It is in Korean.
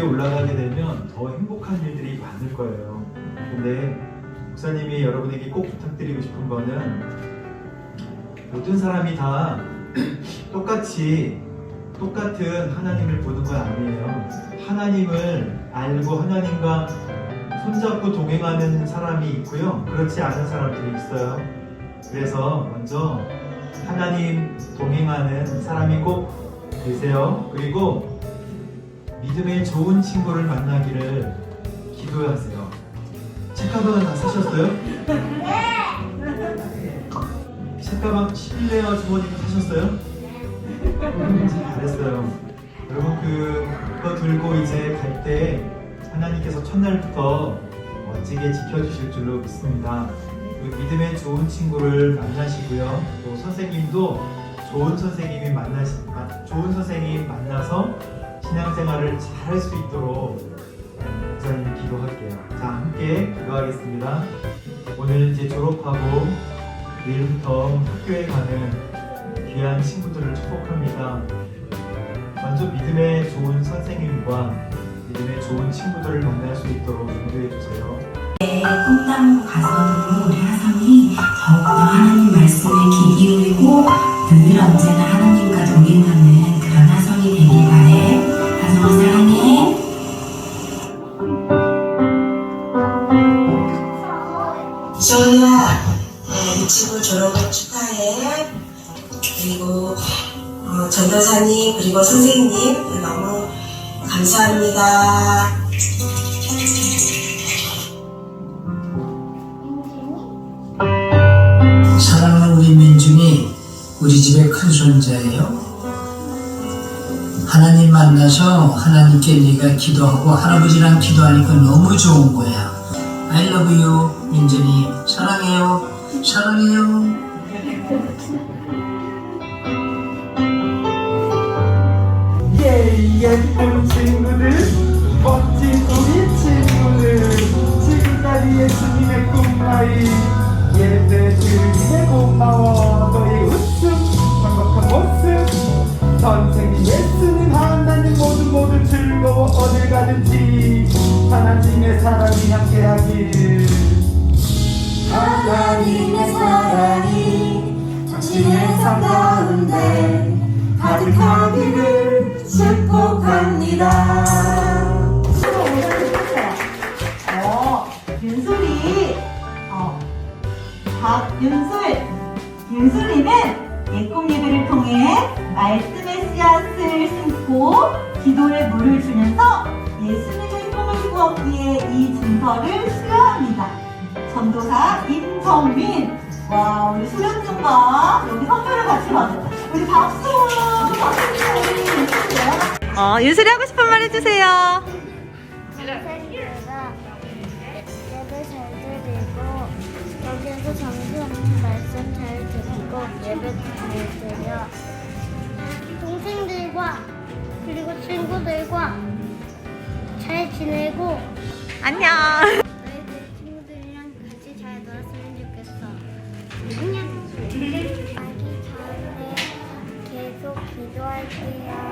올라가게 되면 더 행복한 일들이 많을 거예요. 근데 목사님이 여러분에게 꼭 부탁드리고 싶은 거는 모든 사람이 다 똑같이 똑같은 하나님을 보는 건 아니에요. 하나님을 알고 하나님과 손잡고 동행하는 사람이 있고요. 그렇지 않은 사람들이 있어요. 그래서 먼저 하나님 동행하는 사람이 꼭 되세요. 그리고 믿음의 좋은 친구를 만나기를 기도하세요. 책가방 다 사셨어요? 책가방 실내어 주머니도 사셨어요? 음, 잘했어요. 여러분 그 그거 들고 이제 갈 때 하나님께서 첫날부터 멋지게 지켜주실 줄로 믿습니다. 그 믿음의 좋은 친구를 만나시고요. 또 선생님도 좋은 선생님이 만나시 마- 좋은 선생님 만나서 신앙생활을 잘할 수 있도록 목사님 기도할게요. 자 함께 기도하겠습니다. 오늘 이제 졸업하고 내일부터 학교에 가는 귀한 친구들을 축복합니다. 먼저 믿음의 좋은 선생님과 믿음의 좋은 친구들을 만날 수 있도록 인도해 주세요. 꿈땅 가서도 우리 하성이 더욱더 하나님 졸업을 축하해. 그리고 어, 전도사님 그리고 선생님 너무 감사합니다. 사랑하는 우리 민중이 우리 집의 큰 손자예요. 하나님 만나서 하나님께 네가 기도하고 할아버지랑 기도하니까 너무 좋은 거야. I love you, 민준이. 사랑해요. 사랑해요. 예, 예쁜 친구들, 멋진 우리 친구들, 지금까지 예수님의 꿈나이 예배 주님의 고마워. 너의 웃음, 행복한 모습, 선생님 예수님 하나님 모두 모두 즐거워. 어딜 가든지 하나님의 사랑이 함께하기 가운데 가득하기를 축복합니다. 박윤솔, 윤솔이는 예꿈 예배를 통해 말씀의 씨앗을 심고 기도의 물을 주면서 예수님의 꿈을 꾸었기에 이 증서를 수여합니다. 전도사 임정민, 와 우리 수련 증과 여기 선물을 같이 받았다. 우리 박수, 박수 주세요. 어, 윤솔이 하고 싶은 말 해주세요. 예배 잘 드리고 여기서 정수님 말씀 잘 듣고 예배 잘 드려 동생들과 그리고 친구들과 잘 지내고 안녕. 안녕